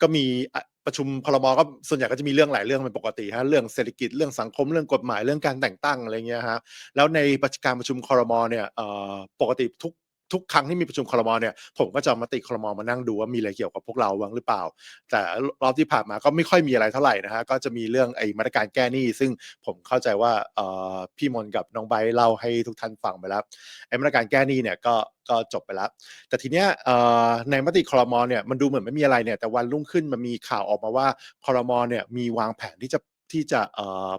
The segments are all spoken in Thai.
ก็มีประชุมพรมก็ส่วนใหญ่ก็จะมีเรื่องหลายเรื่องเป็นปกติฮะเรื่องเศรษฐกิจเรื่องสังคมเรื่องกฎหมายเรื่องการแต่งตั้งอะไรเงี้ยฮะแล้วในประการประชุมครมเนี่ยปกติทุก ทุกครั้งที่มีประชุมครมเนี่ยผมก็จะเอาติครมมานั่งดูว่ามีอะไรเกี่ยวกับพวกเราบ้างหรือเปล่า แต่รอบที่ผ่านมาก็ไม่ค่อยมีอะไรเท่าไหร่นะฮะก็จะมีเรื่องไอ้มาตรการแก้หนี้ซึ่งผมเข้าใจว่าพี่มนกับน้องไบเล่าให้ทุกท่านฟังไปแล้วไอ้มาตรการแก้หนี้เนี่ยก็ก็จบไปแล้ว แต่ทีเนี้ยในมติครมเนี่ยมันดูเหมือนไม่มีอะไรเนี่ย แต่วันรุ่งขึ้นมันมีข่าวออกมาว่าครมเนี่ยมีวางแผนที่จะที่จะ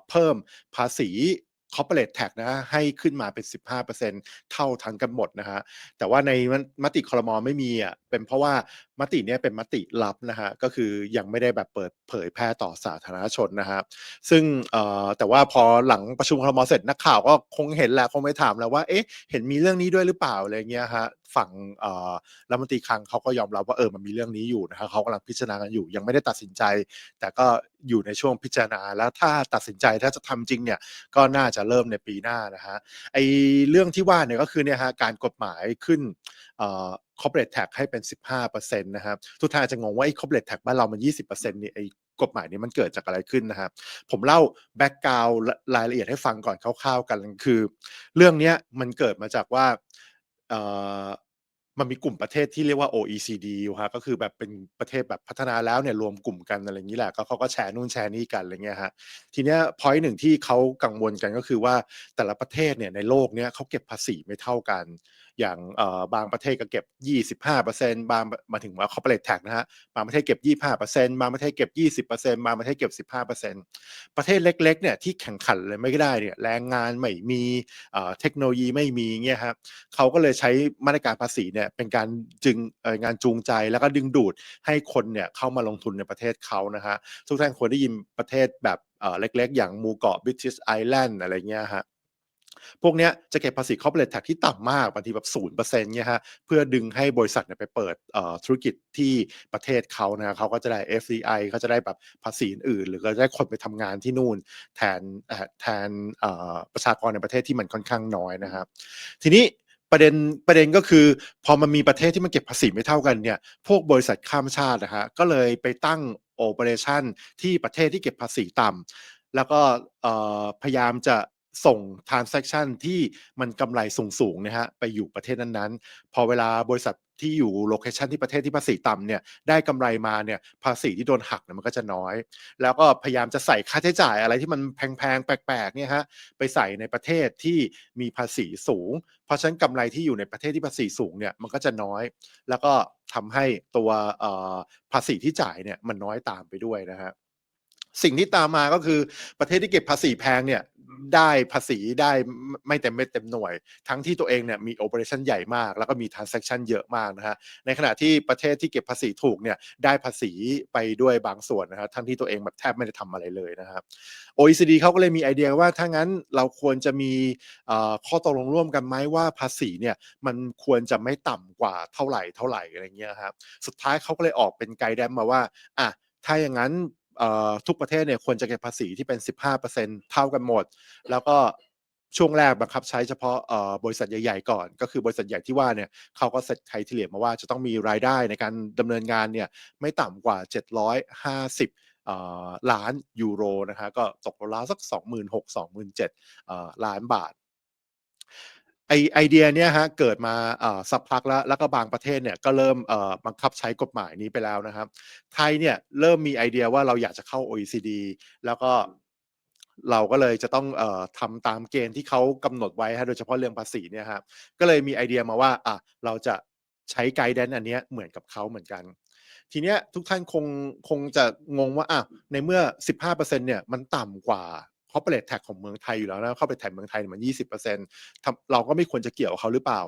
เพิ่มภาษี corporate tax นะฮะให้ขึ้นมาเป็น 15%เท่าทั้งกันหมดนะฮะแต่ว่าในมติคอรมอไม่มีอะเป็นเพราะว่ามติเนี้ยเป็นมติลับนะฮะก็คือยังไม่ได้แบบเปิดเผยแพร่ต่อสาธารณชนนะฮะซึ่งเอ่อแต่ว่าพอหลังประชุมคอรมอเสร็จนักข่าวก็คงเห็นแหละคงไปถามแล้วว่าเอ๊ะเห็นมีเรื่องนี้ด้วยหรือเปล่าอะไรเงี้ยฮะฝั่งเอ่อรัฐมนตรีคลังเขาก็ยอมรับว่าเออมันมีเรื่องนี้อยู่นะฮะเขากำลังพิจารณากันอยู่ ยังไม่ได้ตัดสินใจ แต่ก็ อยู่ในช่วงพิจารณา แล้วถ้าตัดสินใจถ้าจะทำจริงเนี่ยก็น่าจะเริ่มในปีหน้านะฮะไอเรื่องที่ว่าเนี่ยก็คือเนี่ยฮะการกฎหมายขึ้นเอ่อ corporate tax ให้เป็น 15%นะครับ ทุกท่านอาจจะงงว่าไอ้ corporate tax บ้านเรามัน 20%นี่ไอ้กฎหมายนี้มันเกิดจากอะไรขึ้นนะครับ ผมเล่าแบ็กกราวรายละเอียดให้ฟังก่อนคร่าวๆกันคือ เรื่องเนี้ยมันเกิดมาจากว่าเอ่อ มันมีกลุ่มประเทศที่เรียกว่า OECD อยู่ฮะก็คือแบบเป็นประเทศแบบพัฒนาแล้วเนี่ยรวมกลุ่มกันอะไรอย่างนี้แหละก็เขาก็แชร์นู่นแชร์นี่กันอะไรเงี้ยฮะทีเนี้ยพอยต์หนึ่งที่เขากังวลกันก็คือว่าแต่ละประเทศเนี่ยในโลกเนี้ยเขาเก็บภาษีไม่เท่ากัน อย่างเอ่อบางประเทศก็เก็บ 25%บางมาถึงว่า corporate tax นะฮะบางประเทศเก็บ 25%บางประเทศเก็บ 20%บางประเทศเก็บ 15%ประเทศเล็กๆเนี่ยที่แข่งขันเลยไม่ได้เนี่ยแรงงานไม่มีเอ่อเทคโนโลยีไม่มีเงี้ยครับเขาก็เลยใช้มาตรการภาษีเนี่ยเป็นการจึงงานจูงใจแล้วก็ดึงดูดให้คนเนี่ยเข้ามาลงทุนในประเทศเขานะฮะทุกท่านควรได้ยินประเทศแบบเล็กๆ อย่างหมู่เกาะ British Island อะไรเงี้ยฮะพวกเนี้ยจะเก็บภาษี corporate tax ที่ต่ำมากบางทีแบบศูนย์เปอร์เซ็นต์เนี่ยฮะเพื่อดึงให้บริษัทเนี่ยไปเปิดธุรกิจที่ประเทศเขานะเขาก็จะได้ FDI เขาจะได้แบบภาษีอื่น หรือก็จะได้คนไปทำงานที่นู่นแทนแทนประชากรในประเทศที่มันค่อนข้างน้อยนะครับทีนี้ ประเด็นประเด็นก็คือ พอมันมีประเทศที่มันเก็บภาษีไม่เท่ากันเนี่ย พวกบริษัทข้ามชาตินะฮะก็เลยไปตั้งโอเปอเรชันที่ประเทศที่เก็บภาษีต่ำแล้วก็พยายามจะ ส่ง transaction ที่มันกำไรสูงๆนะฮะไปอยู่ประเทศนั้นๆ พอเวลาบริษัทที่อยู่โลเคชันที่ประเทศที่ภาษีต่ำเนี่ยได้กำไรมาเนี่ยภาษีที่โดนหักเนี่ยมันก็จะน้อย แล้วก็พยายามจะใส่ค่าใช้จ่ายอะไรที่มันแพงๆ แปลกๆเนี่ยฮะไปใส่ในประเทศที่มีภาษีสูง เพราะฉะนั้นกำไรที่อยู่ในประเทศที่ภาษีสูงเนี่ยมันก็จะน้อย แล้วก็ทำให้ตัวภาษีที่จ่ายเนี่ยมันน้อยตามไปด้วยนะฮะสิ่งที่ตามมาก็คือประเทศที่เก็บภาษีแพงเนี่ย ได้ภาษีได้ไม่เต็มเม็ดเต็มหน่วย ทั้งที่ตัวเองเนี่ยมีโอเปอเรชันใหญ่มาก แล้วก็มีทราน s a c t ชันเยอะมากนะฮะในขณะที่ประเทศที่เก็บภาษีถูกเนี่ยได้ภาษีไปด้วยบางส่วนนะฮะทั้งที่ตัวเองแบบแทบไม่ได้ทำอะไรเลยนะครับ OECD เขาก็เลยมีไอเดียว่าถ้างั้นเราควรจะมีข้อตกลงร่วมกันไหมว่าภาษีเนี่ยมันควรจะไม่ต่ำกว่าเท่าไหร่เท่าไหร่อะไรเงี้ยครับสุดท้ายเขาก็เลยออกเป็นไกด์แดมมาว่าอะถ้าอย่างนั้น ทุกประเทศเนี่ยควรจะเก็บภาษีที่เป็น 15%เท่ากันหมด แล้วก็ช่วงแรกบังคับใช้เฉพาะบริษัทใหญ่ๆก่อน ก็คือบริษัทใหญ่ที่ว่าเนี่ยเขาก็เซตไครทีเรียมาว่าจะต้องมีรายได้ในการดำเนินงานเนี่ยไม่ต่ำกว่า 750เอ่อล้านยูโรนะฮะก็ตกราวสัก 26,000-27,000เอ่อล้านบาท ไอไอเดียเนี้ยฮะเกิดมาสักพักแล้วแล้วก็บางประเทศเนี่ยก็เริ่มบังคับใช้กฎหมายนี้ไปแล้วนะครับ ไทยเนี่ยเริ่มมีไอเดียว่าเราอยากจะเข้า OECD แล้วก็เราก็เลยจะต้องออทำตามเกณฑ์ที่เขากำหนดไว้ฮะโดยเฉพาะเรื่องภาษีเนี่ยครับก็เลยมีไอเดียมาว่าอะเราจะใช้ไกด์แดนอันเนี้ยเหมือนกับเขาเหมือนกัน ทีเนี้ยทุกท่านคงคงจะงงว่าอะในเมื่อ 15%เนี่ยมันต่ำกว่า corporate tax ของเมืองไทยอยู่แล้วนะ corporate tax เมืองไทยเนี่ยมัน20%ทำเราก็ไม่ควรจะเกี่ยวเขาหรือเปล่า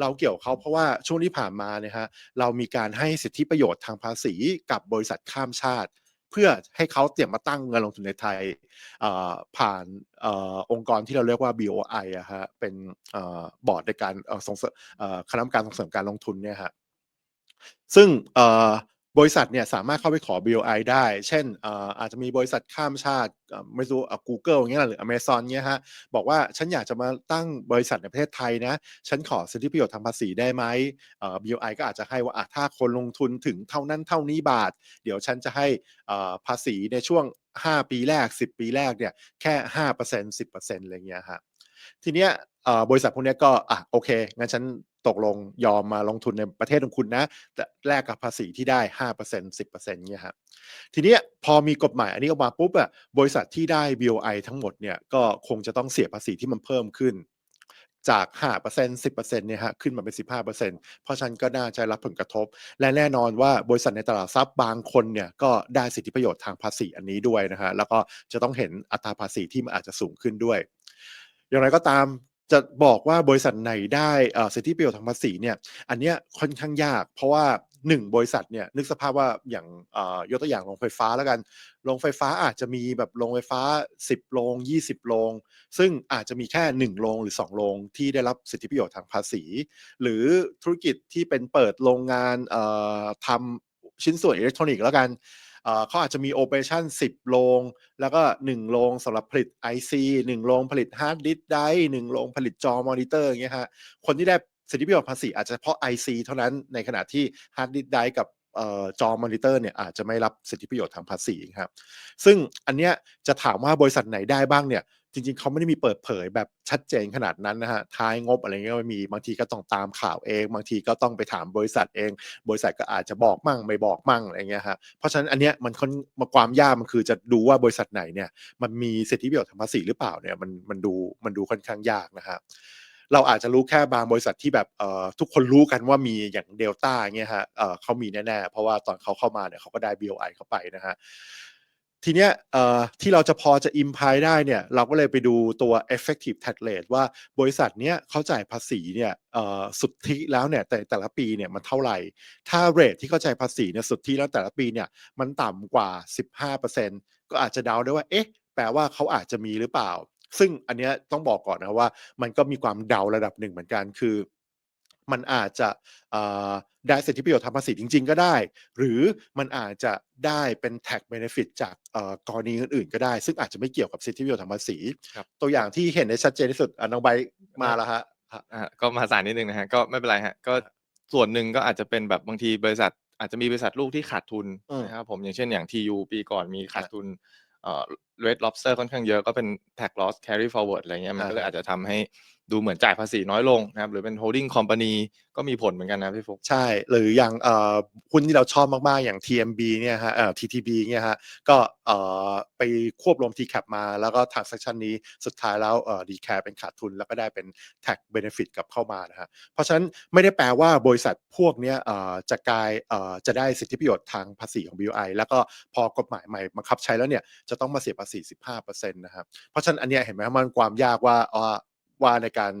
เราเกี่ยวเขาเพราะว่าช่วงที่ผ่านมาเนี่ยฮะเรามีการให้สิทธิประโยชน์ทางภาษีกับบริษัทข้ามชาติ เพื่อให้เขาเตรียมมาตั้งเงินลงทุนในไทยผ่านอองค์กรที่เราเรียกว่า BOI อะฮะเป็นอบอร์ดในการส่งเสริมคณะกรรมการส่งเสริมการลงทุนเนี่ยฮะซึ่ง บริษัทเนี่ยสามารถเข้าไปขอ BOI ได้ เช่นอาจจะมีบริษัทข้ามชาติไม่รู้อะ Google อย่างเงี้ยหรือ Amazon เงี้ยฮะบอกว่าฉันอยากจะมาตั้งบริษัทในประเทศไทยนะ ฉันขอสิทธิประโยชน์ทางภาษีได้ไหม BOI ก็อาจจะให้ว่าถ้าคนลงทุนถึงเท่านั้นเท่านี้บาท เดี๋ยวฉันจะให้ภาษีในช่วง 5 ปีแรก 10 ปีแรกเนี่ยแค่ 5% 10%อะไรเงี้ยฮะทีเนี้ยบริษัทพวกเนี้ยก็อะโอเค งั้นฉัน ตกลงยอมมาลงทุนในประเทศของคุณนะ แต่แลกกับภาษีที่ได้ห้าเปอร์เซ็นสิบเปอร์เซ็นต์เนี่ยครับทีนี้พอมีกฎหมายอันนี้ออกมาปุ๊บอะบริษัทที่ได้ BOI ทั้งหมดเนี่ยก็คงจะต้องเสียภาษีที่มันเพิ่มขึ้น จาก 5% 10%เนี่ยฮะขึ้นมาเป็น 15%เพราะฉะนั้นก็น่าจะรับผลกระทบ และแน่นอนว่าบริษัทในตลาดทรัพย์บางคนเนี่ยก็ได้สิทธิประโยชน์ทางภาษีอันนี้ด้วยนะฮะแล้วก็จะต้องเห็นอัตราภาษีที่มันอาจจะสูงขึ้นด้วยอย่างไรก็ตาม จะบอกว่าบริษัทไหนได้สิทธิประโยชน์ทางภาษีเนี่ยอันเนี้ยค่อนข้างยาก เพราะว่าหนึ่งบริษัทเนี่ยนึกสภาพว่าอย่างยกตัวอย่างโรงไฟฟ้าแล้วกันโรงไฟฟ้าอาจจะมีแบบโรงไฟฟ้า 10 โรง 20 โรง ซึ่งอาจจะมีแค่ 1 โรงหรือ 2 โรงที่ได้รับสิทธิประโยชน์ทางภาษี หรือธุรกิจที่เป็นเปิดโรงงานทำชิ้นส่วนอิเล็กทรอนิกส์แล้วกัน เขาอาจจะมีโอเปอเรชั่น10 โรง แล้วก็ 1 โรงสำหรับผลิต IC 1 โรงผลิตฮาร์ดดิสก์ไดร์1โรงผลิตจอมอนิเตอร์อย่างเงี้ยฮะคนที่ได้สิทธิประโยชน์ภาษีอาจจะเฉพาะ IC เท่านั้นในขณะที่ฮาร์ดดิสก์ได้กับออจอมอนิเตอร์เนี่ยอาจจะไม่รับสิทธิประโยชน์ทางภาษีครับซึ่งอันเนี้ยจะถามว่าบริษัทไหนได้บ้างเนี่ย จริงๆ เขาไม่ได้มีเปิดเผยแบบชัดเจนขนาดนั้นนะฮะท้ายงบอะไรเงี้ยก็ไม่มีบางทีก็ต้องตามข่าวเอง บางทีก็ต้องไปถามบริษัทเอง บริษัทก็อาจจะบอกมั่งไม่บอกมั่งอะไรเงี้ยฮะเพราะฉะนั้นอันเนี้ยมันค่อนมาความยากมันคือจะดูว่าบริษัทไหนเนี่ยมันมีสิทธิประโยชน์ทางภาษีหรือเปล่าเนี่ยมันมันดูมันดูค่อนข้างยากนะฮะเราอาจจะรู้แค่บางบริษัทที่แบบเอ่อทุกคนรู้กันว่ามีอย่างเดลต้าเงี้ยฮะเอ่อเขามีแน่ๆ เพราะว่าตอนเขาเข้ามาเนี่ยเขาก็ได้ BOI เข้าไปนะฮะ ทีเนี้ยที่เราจะพอจะ imply ได้เนี่ยเราก็เลยไปดูตัว effective tax rate ว่าบริษัทเนี้ยเขาจ่ายภาษีเนี่ยสุทธิแล้วเนี่ยแต่แต่ละปีเนี่ยมันเท่าไหร่ ถ้าเรทที่เขาจ่ายภาษีเนี่ยสุทธิแล้วแต่ละปีเนี่ยมันต่ำกว่า 15%ก็อาจจะเดาได้ว่าเอ๊ะแปลว่าเขาอาจจะมีหรือเปล่า ซึ่งอันเนี้ยต้องบอกก่อนนะว่า มันก็มีความเดาระดับหนึ่งเหมือนกันคือ มันอาจจะเอ่อได้สิทธิประโยชน์ทางภาษีจริง ๆ ก็ได้ หรือมันอาจจะได้เป็น tax benefit จากเอ่อกรณีอื่นๆ ก็ได้ ซึ่งอาจจะไม่เกี่ยวกับสิทธิประโยชน์ทางภาษีครับตัวอย่างที่เห็นได้ชัดเจนที่สุดอะน้องใบร์ทมาแล้วฮะฮะอ่าก็มาสารนิดนึงนะฮะก็ไม่เป็นไรฮะก็ส่วนหนึ่งก็อาจจะเป็นแบบบางทีบริษัท อาจจะมีบริษัทลูกที่ขาดทุนอืมนะครับผมอย่างเช่นอย่าง TU ปีก่อนมีขาดครับทุนเอ่อ Red Lobster ค่อนข้างเยอะก็เป็น tax loss carry forward อะไรเงี้ยมันก็เลยอ่าอาจจะทำให้ดูเหมือนจ่ายภาษีน้อยลงนะครับหรือเป็น holding company ก็มีผลเหมือนกันนะพี่ฟุกใช่ หรืออย่างเอ่อหุ้นที่เราชอบมากๆ อย่าง TMB เนี่ยฮะเอ่อ TTB เนี่ยฮะก็เอ่อไปควบรวม TCAP มาแล้วก็ transaction นี้สุดท้ายแล้วเอ่อ declare เป็นขาดทุน แล้วก็ได้เป็น tax benefit กลับเข้ามานะฮะเพราะฉะนั้นไม่ได้แปลว่าบริษัทพวกเนี้ยเอ่อจะกลายเอ่อจะได้สิทธิประโยชน์ทางภาษีของ BOI แล้วก็พอกฎหมายใหม่บังคับใช้แล้วเนี่ยจะต้องมาเสียภา45%นะครับ เพราะฉะนั้นอันเนี้ยเห็นไหมมันความยากว่า ว่าในการ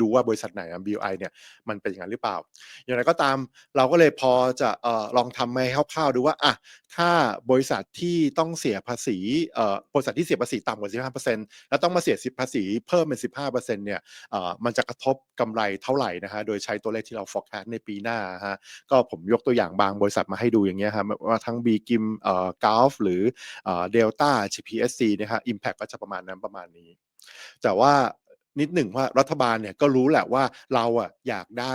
ดูว่าบริษัทไหน BI เนี่ยมันเป็นอย่างนั้นหรือเปล่า อย่างไรก็ตามเราก็เลยพอจะอลองทำให้คร่าวๆดูว่าอะถ้าบริษัทที่ต้องเสียภาษีบริษัทที่เสียภาษีต่ำกว่า 15%แล้วต้องมาเสียภาษีเพิ่มเป็น 15%เนี่ยเอ่อมันจะกระทบกำไรเท่าไหร่นะฮะโดยใช้ตัวเลขที่เรา forecast ในปีหน้าฮะก็ผมยกตัวอย่างบางบริษัทมาให้ดูอย่างเงี้ยครับว่าทั้ง B กิมเอ่อกาฟหรือเอ่อเดลต้า GPSC นะฮะ impact ก็จะประมาณนั้นประมาณนี้ แต่ว่า นิดหนึ่งว่ารัฐบาลเนี่ยก็รู้แหละว่าเราอะอยากได้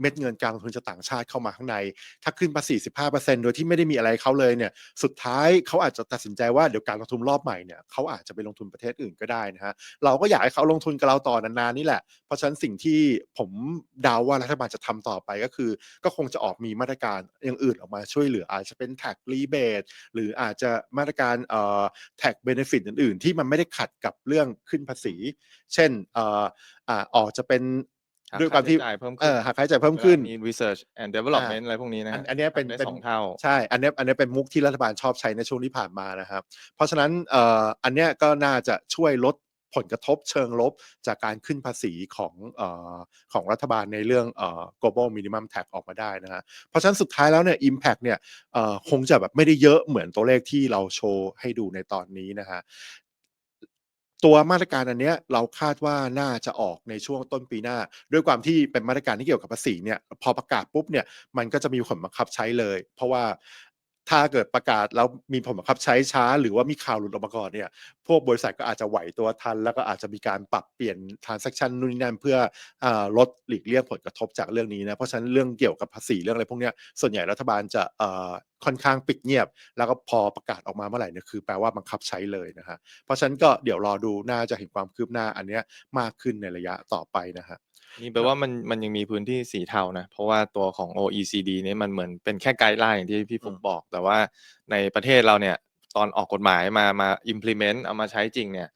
เม็ดเงินการลงทุนจากต่างชาติเข้ามาข้างใน ถ้าขึ้นภาษี15%โดยที่ไม่ได้มีอะไรเขาเลยเนี่ย สุดท้ายเขาอาจจะตัดสินใจว่าเดี๋ยวการลงทุนรอบใหม่เนี่ยเขาอาจจะไปลงทุนประเทศอื่นก็ได้นะฮะ เราก็อยากให้เขาลงทุนกับเราต่อนานๆนี่แหละ เพราะฉะนั้นสิ่งที่ผมเดาว่ารัฐบาลจะทำต่อไปก็คือ ก็คงจะออกมีมาตรการอย่างอื่นออกมาช่วยเหลือ อาจจะเป็น tax rebate หรืออาจจะมาตรการเอ่อ tax benefit อื่น ๆ ที่มันไม่ได้ขัดกับเรื่องขึ้นภาษี เช่นเอ่ออ่าออกจะเป็น ด้วยความที่ค่าใช้จ่ายเพิ่มขึ้นเออหักค่าใช้จ่ายเพิ่มขึ้นมี research and development อะไรพวกนี้นะอัฮะนอันเนี้ยเป็นได้เป็นสองเท่าใช่อันเนี้ยอันเนี้ยเป็นมุกที่รัฐบาลชอบใช้ในช่วงที่ผ่านมานะครับ เพราะฉะนั้นเอ่ออันเนี้ยก็น่าจะช่วยลดผลกระทบเชิงลบจากการขึ้นภาษีของเอ่อของรัฐบาลในเรื่องเอ่อ global minimum tax ออกมาได้นะฮะเพราะฉะนั้นสุดท้ายแล้วเนี่ย impact เนี่ยเอ่อคงจะแบบไม่ได้เยอะเหมือนตัวเลขที่เราโชว์ให้ดูในตอนนี้นะฮะ ตัวมาตรการอันเนี้ยเราคาดว่าน่าจะออกในช่วงต้นปีหน้า ด้วยความที่เป็นมาตรการที่เกี่ยวกับภาษีเนี่ยพอประกาศปุ๊บเนี่ยมันก็จะมีผลบังคับใช้เลย เพราะว่า ถ้าเกิดประกาศแล้วมีผลบังคับใช้ช้า หรือว่ามีข่าวหลุดออกมาก่อนเนี่ย พวกบริษัทก็อาจจะไหวตัวทัน แล้วก็อาจจะมีการปรับเปลี่ยน transaction นู่นนี่นั่นเพื่ออลดหลีกเลี่ยงผลกระทบจากเรื่องนี้นะ เพราะฉะนั้นเรื่องเกี่ยวกับภาษีเรื่องอะไรพวกเนี้ยส่วนใหญ่รัฐบาลจะค่อนข้างปิดเงียบ แล้วก็พอประกาศออกมาเมื่อไหร่เนี่ยคือแปลว่าบังคับใช้เลยนะฮะเพราะฉะนั้นก็เดี๋ยวรอดูน่าจะเห็นความคืบหน้าอันเนี้ยมากขึ้นในระยะต่อไปนะฮะ นี่แปลว่ามันมันยังมีพื้นที่สีเทานะ เพราะว่าตัวของ OECD เนี่ยมันเหมือนเป็นแค่ไกด์ไลน์อย่างที่พี่ฟุกอืมบอก แต่ว่าในประเทศเราเนี่ย ตอนออกกฎหมายมามา implement เอามาใช้จริงเนี่ย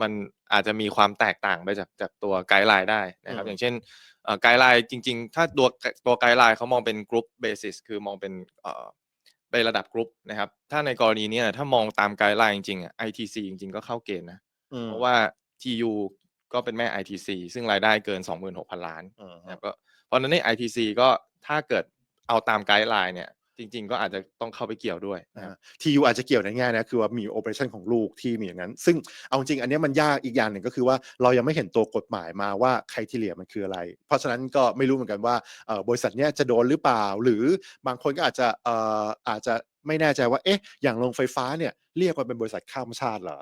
มันอาจจะมีความแตกต่างไปจากจากตัวไกด์ไลน์ได้นะครับ อย่างเช่นเอ่อไกด์ไลน์จริง ๆ ถ้าตัวตัวไกด์ไลน์เขามองเป็น group basis คือมองเป็นเอ่อเป็นระดับกรุ๊ปนะครับ ถ้าในกรณีเนี้ถ้ามองตามไกด์ไลน์จริงๆอะ ITC จริงๆ ก็เข้าเกณฑ์นะอืมเพราะว่า TU ก็เป็นแม่ ITC ซึ่งรายได้เกิน 26,000 ล้านอืมนะครับก็เพราะฉะนั้นใน ITC ก็ถ้าเกิดเอาตามไกด์ไลน์เนี่ย จริง ๆ ก็อาจจะต้องเข้าไปเกี่ยวด้วยนะครับทียูอาจจะเกี่ยวในแง่นะคือว่ามีโอเปอเรชันของลูกที่มีอย่างนั้น ซึ่งเอาจริงอันเนี้ยมันยากอีกอย่างหนึ่งก็คือว่าเรายังไม่เห็นตัวกฎหมายมาว่าใครที่เหลียมันคืออะไร เพราะฉะนั้นก็ไม่รู้เหมือนกันว่าเอ่อบริษัทเนี้ยจะโดนหรือเปล่า หรือบางคนก็อาจจะเอ่ออาจจะไม่แน่ใจว่าเอ๊ะอย่างโรงไฟฟ้าเนี่ยเรียกว่าเป็นบริษัทข้ามชาติเหรอ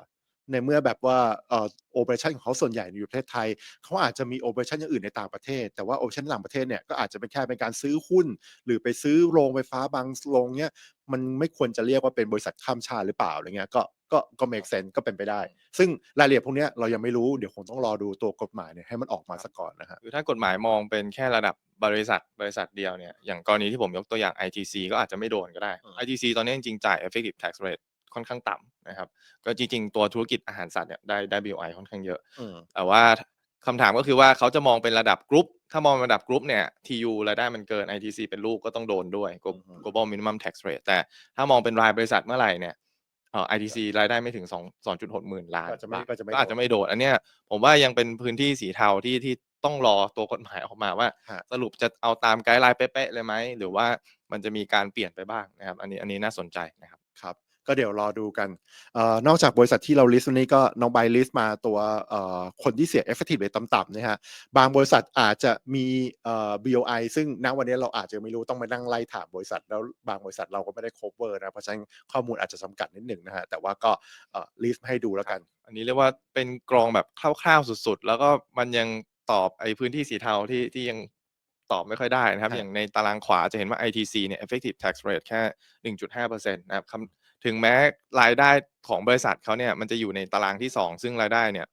ในเมื่อแบบว่าเอ่อโอเปอเรชันของเขาส่วนใหญ่อยู่ประเทศไทย เขาอาจจะมีโอเปอเรชันอย่างอื่นในต่างประเทศ แต่ว่าโอเปอเรชันต่างประเทศเนี่ยก็อาจจะเป็นแค่เป็นการซื้อหุ้น หรือไปซื้อโรงไฟฟ้าบางโรงเนี่ยมันไม่ควรจะเรียกว่าเป็นบริษัทข้ามชาติหรือเปล่าอะไรเงี้ยก็ก็ก็ make sense ก็เป็นไปได้ ซึ่งรายละเอียดพวกเนี้ยเรายังไม่รู้เดี๋ยวคงต้องรอดูตัวกฎหมายเนี่ยให้มันออกมาสักก่อนนะฮะคือถ้ากฎหมายมองเป็นแค่ระดับบริษัทบริษัทเดียวเนี่ยอย่างกรณีที่ผมยกตัวอย่าง ITC ก็อาจจะไม่โดนก็ได้อืม ITC ตอนนี้จริงๆจ่าย effective tax rate ค่อนข้างต่ำนะครับ ก็จริงๆ ตัวธุรกิจอาหารสัตว์เนี่ยได้ได้ BOI ค่อนข้างเยอะอืมแต่ว่าคำถามก็คือว่าเขาจะมองเป็นระดับกรุ๊ป ถ้ามองระดับกรุ๊ปเนี่ย TU รายได้มันเกิน ITC เป็นลูกก็ต้องโดนด้วย Glo- อืม global minimum tax rate แต่ถ้ามองเป็นรายบริษัทเมื่อไหร่เนี่ยเอ่อ ITC รายได้ไม่ถึง2 2.6หมื่นล้านก็จะไม่บาทก็จะไม่ก็อาจจะไม่โดนอันเนี้ยผมว่ายังเป็นพื้นที่สีเทาที่ที่ต้องรอตัวกฎหมายออกมาว่าฮะสรุปจะเอาตามไกด์ไลน์เป๊ะๆเลยไหมหรือว่ามันจะมีการเปลี่ยนไปบ้างนะครับ อันนี้อันนี้น่าสนใจนะครับครับ ก็เดี๋ยวรอดูกันเออนอกจากบริษัทที่เรา list วันนี้ก็น้องใบ list มาตัวเอ่อคนที่เสีย effective rate ต่ำๆนะฮะบางบริษัทอาจจะมีเอ่อ BOI ซึ่งณวันนี้เราอาจจะไม่รู้ต้องมานั่งไล่ถามบริษัท แล้วบางบริษัทเราก็ไม่ได้ cover นะเพราะฉะนั้นข้อมูลอาจจะจำกัดนิดหนึ่งนะฮะแต่ว่าก็เอ่อ list ให้ดูแล้วกัน อันนี้เรียกว่าเป็นกรองแบบคร่าวๆสุดๆ แล้วก็มันยังตอบไอ้พื้นที่สีเทาที่ที่ยังตอบไม่ค่อยได้นะครับฮะอย่างในตารางขวาจะเห็นว่า ITC เนี่ย effective tax rate แค่ 1.5%นะครับคำ ถึงแม้รายได้ของบริษัทเขาเนี่ยมันจะอยู่ในตารางที่ 2 ซึ่งรายได้เนี่ย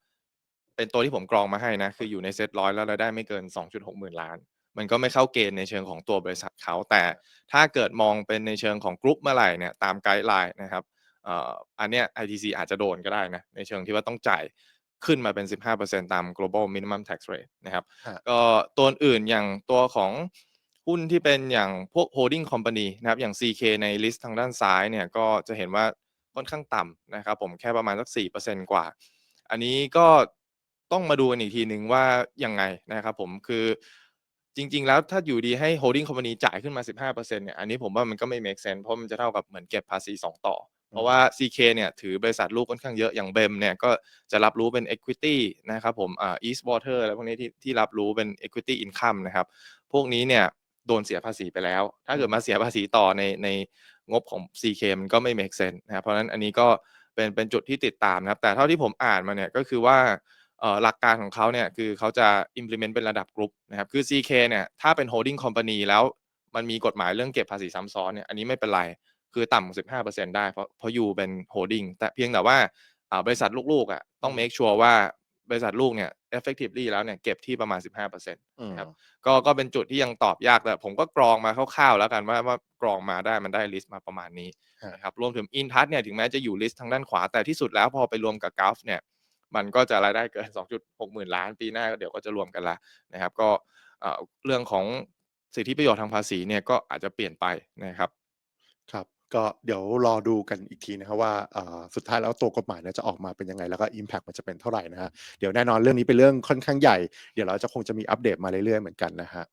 เป็นตัวที่ผมกรองมาให้นะ คืออยู่ในเซตร้อยแล้วรายได้ไม่เกิน 2.6หมื่นล้าน มันก็ไม่เข้าเกณฑ์ในเชิงของตัวบริษัทเขาแต่ถ้าเกิดมองเป็นในเชิงของกรุ๊ปเมื่อไหร่เนี่ยตามไกด์ไลน์นะครับเอ่ออันเนี้ย ITC อาจจะโดนก็ได้นะ ในเชิงที่ว่าต้องจ่ายขึ้นมาเป็น 15%ตาม global minimum tax rate นะครับฮะก็ตัวอื่นอย่างตัวของ หุ้นที่เป็นอย่างพวก holding company นะครับ อย่าง CK ในลิสต์ทางด้านซ้ายเนี่ยก็จะเห็นว่าค่อนข้างต่ำนะครับ ผมแค่ประมาณสัก 4%กว่า อันนี้ก็ต้องมาดูกันอีกทีหนึ่งว่ายังไงนะครับผมคือจริง ๆ แล้วถ้าอยู่ดีให้ holding company จ่ายขึ้นมา 15%เนี่ยอันนี้ผมว่ามันก็ไม่ make sense เพราะมันจะเท่ากับเหมือนเก็บภาษี 2 ต่อ เพราะว่า CK เนี่ยถือบริษัทลูกค่อนข้างเยอะอย่างเบมเนี่ยก็จะรับรู้เป็น equity นะครับผมอ่า East Water อะไรพวกนี้ที่ที่รับรู้เป็น equity income นะครับ พวกนี้เนี่ย โดนเสียภาษีไปแล้ว ถ้าเกิดมาเสียภาษีต่อในในงบของ CK มันก็ไม่ make sense นะครับเพราะฉะนั้นอันนี้ก็เป็นเป็นจุดที่ติดตามนะครับ แต่เท่าที่ผมอ่านมาเนี่ยก็คือว่าเอ่อหลักการของเขาเนี่ยคือเขาจะ implement เป็นระดับกรุ๊ปนะครับคือ CK เนี่ยถ้าเป็น holding company แล้วมันมีกฎหมายเรื่องเก็บภาษีซ้ำซ้อนเนี่ยอันนี้ไม่เป็นไร คือต่ำกว่า15%ได้เพราะเพราะอยู่เป็น holding แต่เพียงแต่ว่าอ่าบริษัทลูกๆอะต้อง make sure ว่า บริษัทลูกเนี่ย effectively แล้วเนี่ยเก็บที่ประมาณ 15%อืมครับก็ก็เป็นจุดที่ยังตอบยากแต่ผมก็กรองมาคร่าวๆแล้วกันว่าว่ากรองมาได้มันได้ลิสต์มาประมาณนี้ฮะนะครับรวมถึงอินทัศเนี่ยถึงแม้จะอยู่ลิสต์ทางด้านขวาแต่ที่สุดแล้วพอไปรวมกับกราฟเนี่ยมันก็จะรายได้เกิน 2.6 หมื่นล้านปีหน้าก็เดี๋ยวก็จะรวมกันละนะครับ ก็เอ่อเรื่องของสิทธิประโยชน์ทางภาษีเนี่ยก็อาจจะเปลี่ยนไปนะครับ ครับ ก็เดี๋ยวรอดูกันอีกทีนะครับว่าสุดท้ายแล้วตัวกฎหมายเนี่ยจะออกมาเป็นยังไง แล้วก็ Impact มันจะเป็นเท่าไหร่นะฮะเดี๋ยวแน่นอนเรื่องนี้เป็นเรื่องค่อนข้างใหญ่ เดี๋ยวเราจะคงจะมีอัปเดตมาเรื่อยๆเหมือนกันนะฮะ